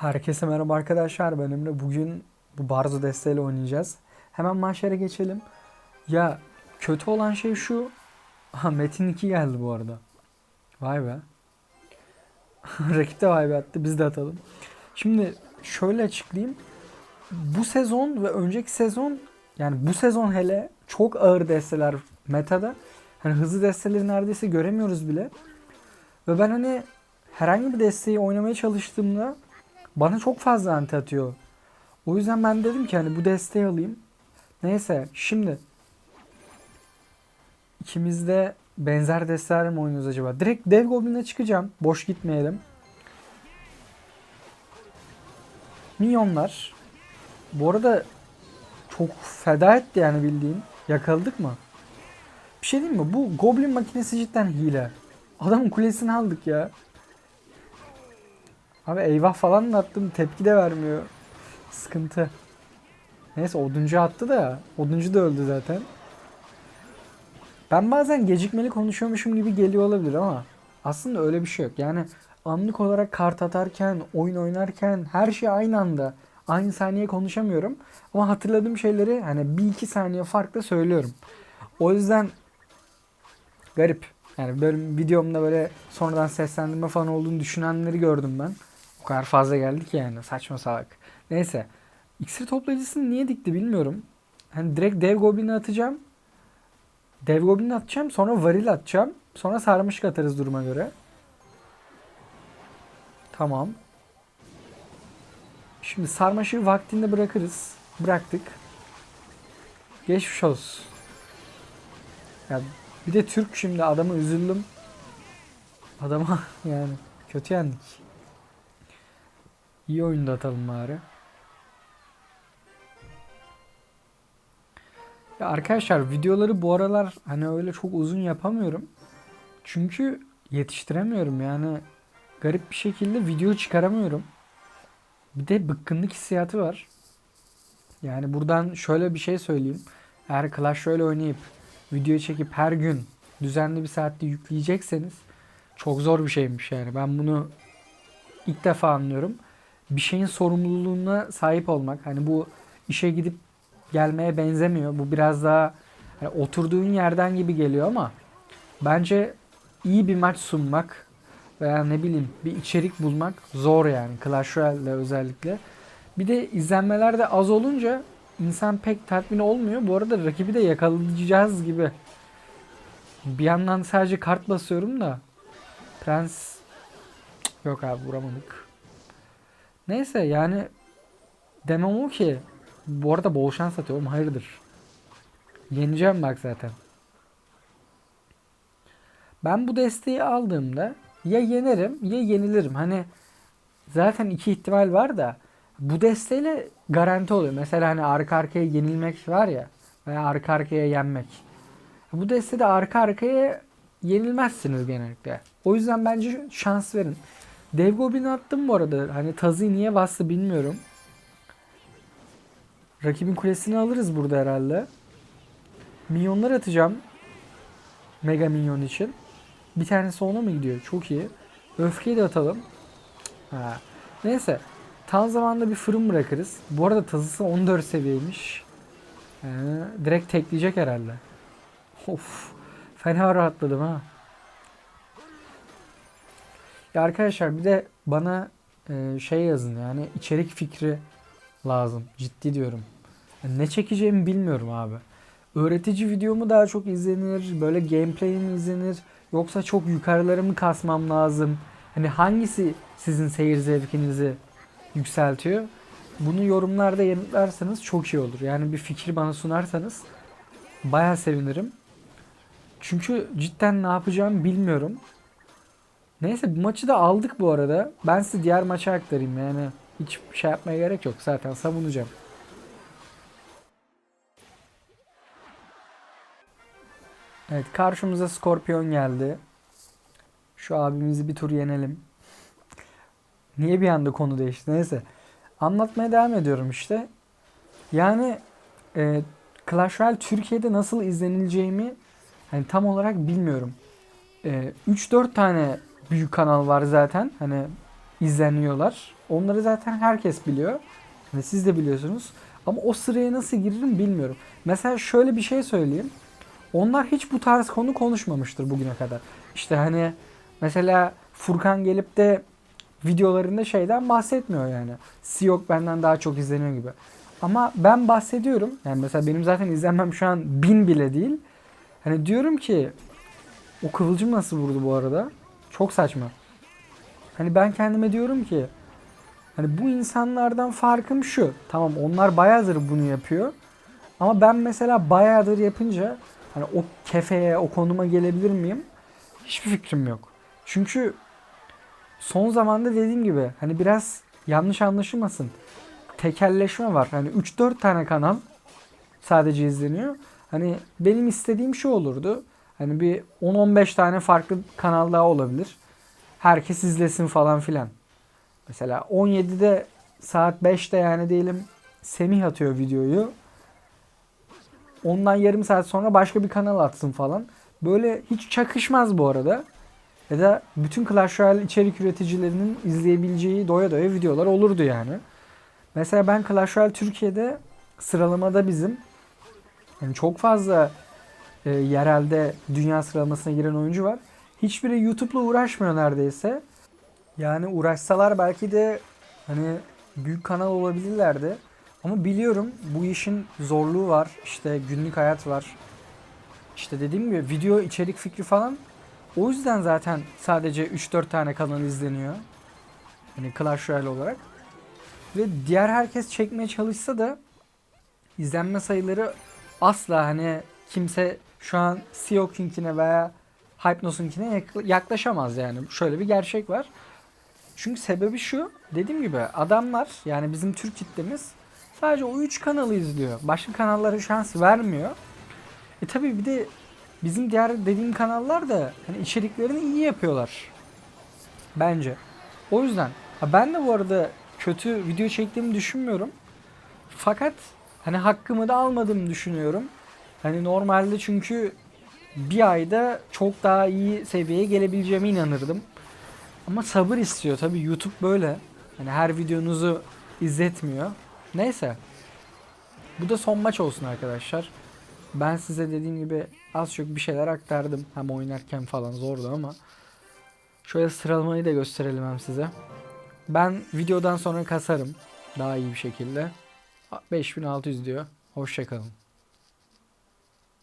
Herkese merhaba arkadaşlar ben Emre. Bugün bu Barzo desteğiyle oynayacağız. Hemen maçlara geçelim. Ya kötü olan şey şu. Aha Metin 2 geldi bu arada. Vay be. Rakip de vay be attı. Biz de atalım. Şimdi şöyle açıklayayım. Bu sezon ve önceki sezon yani bu sezon hele çok ağır desteler metada. Hani hızlı desteleri neredeyse göremiyoruz bile. Ve ben hani herhangi bir desteği oynamaya çalıştığımda bana çok fazla anti atıyor. O yüzden ben dedim ki hani bu desteği alayım. Neyse şimdi ikimiz de benzer destelerle mi oynuyoruz acaba? Direkt dev goblin'e çıkacağım. Boş gitmeyelim. Minyonlar. Bu arada çok feda etti yani bildiğin. Yakaladık mı? Bir şey diyeyim mi? Bu goblin makinesi cidden hile. Adamın kulesini aldık ya. Abi eyvah falan da attım. Tepki de vermiyor. Sıkıntı. Neyse oduncu attı da. Oduncu da öldü zaten. Ben bazen gecikmeli konuşuyormuşum gibi geliyor olabilir ama aslında öyle bir şey yok. Yani anlık olarak kart atarken, oyun oynarken her şey aynı anda aynı saniye konuşamıyorum. Ama hatırladığım şeyleri hani bir iki saniye farklı söylüyorum. O yüzden garip. Yani böyle videomda böyle sonradan seslendirme falan olduğunu düşünenleri gördüm ben. O kadar fazla geldi ki yani saçma salak. Neyse. İksir toplayıcısını niye dikti bilmiyorum. Hani direkt dev goblin'i atacağım. Dev goblin'i atacağım. Sonra varil atacağım. Sonra sarmışık atarız duruma göre. Tamam. Şimdi sarmaşığı vaktinde bırakırız. Bıraktık. Geçmiş olsun. Ya bir de Türk şimdi adamı üzüldüm. Adama yani kötü yendik. İyi oyunda atalım bari. Ya arkadaşlar videoları bu aralar hani öyle çok uzun yapamıyorum. Çünkü yetiştiremiyorum yani garip bir şekilde video çıkaramıyorum. Bir de bıkkınlık hissiyatı var. Yani buradan şöyle bir şey söyleyeyim. Eğer Clash şöyle oynayıp video çekip her gün düzenli bir saatte yükleyecekseniz çok zor bir şeymiş yani. Ben bunu ilk defa anlıyorum. Bir şeyin sorumluluğuna sahip olmak. Hani bu işe gidip gelmeye benzemiyor. Bu biraz daha hani oturduğun yerden gibi geliyor ama bence iyi bir maç sunmak veya ne bileyim bir içerik bulmak zor yani Clash Royale'de özellikle. Bir de izlenmeler de az olunca insan pek tatmin olmuyor. Bu arada rakibi de yakalayacağız gibi. Bir yandan sadece kart basıyorum da Prens yok abi vuramadık. Neyse yani demem o ki bu arada bol şans atıyorum hayırdır. Yeneceğim bak zaten. Ben bu desteği aldığımda ya yenerim ya yenilirim. Hani zaten iki ihtimal var da bu desteğiyle garanti oluyor. Mesela hani arka arkaya yenilmek var ya veya arka arkaya yenmek. Bu destede arka arkaya yenilmezsiniz genellikle. O yüzden bence şans verin. Dev Goblin attım bu arada. Hani Tazı niye bastı bilmiyorum. Rakibin kulesini alırız burada herhalde. Minyonlar atacağım. Mega minyon için. Bir tanesi ona mı gidiyor? Çok iyi. Öfkeyi de atalım. Ha. Neyse. Tam zamanda bir fırın bırakırız. Bu arada tazısı 14 seviyeymiş. Ee, direkt tekleyecek herhalde. Of. Fena rahatladım ha. Ya arkadaşlar bir de bana e, şey yazın yani içerik fikri lazım. Ciddi diyorum. Ne çekeceğimi bilmiyorum abi. Öğretici video mu daha çok izlenir? Böyle gameplay mi izlenir? Yoksa çok yukarıları mı kasmam lazım? Hani hangisi sizin seyir zevkinizi yükseltiyor? Bunu yorumlarda yanıtlarsanız çok iyi olur. Yani bir fikir bana sunarsanız baya sevinirim. Çünkü cidden ne yapacağımı bilmiyorum. Neyse bu maçı da aldık bu arada. Ben size diğer maça aktarayım yani. Hiç şey yapmaya gerek yok. Zaten savunacağım. Evet karşımıza Skorpion geldi. Şu abimizi bir tur yenelim. Niye bir anda konu değişti? Neyse. Anlatmaya devam ediyorum işte. Yani e, Clash Royale Türkiye'de nasıl izlenileceğimi hani tam olarak bilmiyorum. E, 3-4 tane büyük kanal var zaten. Hani izleniyorlar. Onları zaten herkes biliyor. Ve siz de biliyorsunuz. Ama o sıraya nasıl girerim bilmiyorum. Mesela şöyle bir şey söyleyeyim. Onlar hiç bu tarz konu konuşmamıştır bugüne kadar. İşte hani mesela Furkan gelip de videolarında şeyden bahsetmiyor yani. Siyok benden daha çok izleniyor gibi. Ama ben bahsediyorum. Yani mesela benim zaten izlenmem şu an bin bile değil. Hani diyorum ki o kıvılcım nasıl vurdu bu arada? Çok saçma. Hani ben kendime diyorum ki hani bu insanlardan farkım şu. Tamam onlar bayağıdır bunu yapıyor. Ama ben mesela bayağıdır yapınca hani o kefeye, o konuma gelebilir miyim? Hiçbir fikrim yok. Çünkü son zamanda dediğim gibi hani biraz yanlış anlaşılmasın. Tekelleşme var. Hani 3-4 tane kanal sadece izleniyor. Hani benim istediğim şu olurdu. Hani bir 10-15 tane farklı kanal daha olabilir. Herkes izlesin falan filan. Mesela 17'de saat 5'te yani diyelim Semih atıyor videoyu. Ondan yarım saat sonra başka bir kanal atsın falan. Böyle hiç çakışmaz bu arada. Ya da bütün Clash Royale içerik üreticilerinin izleyebileceği doya doya videolar olurdu yani. Mesela ben Clash Royale Türkiye'de sıralamada bizim yani çok fazla e, yerelde dünya sıralamasına giren oyuncu var. Hiçbiri YouTube'la uğraşmıyor neredeyse. Yani uğraşsalar belki de hani büyük kanal olabilirlerdi. Ama biliyorum bu işin zorluğu var. İşte günlük hayat var. İşte dediğim gibi video içerik fikri falan. O yüzden zaten sadece 3-4 tane kanal izleniyor. Hani Clash Royale olarak. Ve diğer herkes çekmeye çalışsa da izlenme sayıları asla hani kimse şu an CEO King'ine veya Hypnos'unkine yak- yaklaşamaz yani. Şöyle bir gerçek var. Çünkü sebebi şu. Dediğim gibi adamlar yani bizim Türk kitlemiz sadece o 3 kanalı izliyor. Başka kanallara şans vermiyor. E tabi bir de bizim diğer dediğim kanallar da hani içeriklerini iyi yapıyorlar. Bence. O yüzden. Ben de bu arada kötü video çektiğimi düşünmüyorum. Fakat hani hakkımı da almadığımı düşünüyorum. Hani normalde çünkü bir ayda çok daha iyi seviyeye gelebileceğime inanırdım. Ama sabır istiyor tabii YouTube böyle. Hani her videonuzu izletmiyor. Neyse. Bu da son maç olsun arkadaşlar. Ben size dediğim gibi az çok bir şeyler aktardım. Hem oynarken falan zordu ama. Şöyle sıralamayı da gösterelim hem size. Ben videodan sonra kasarım. Daha iyi bir şekilde. 5600 diyor. Hoşçakalın.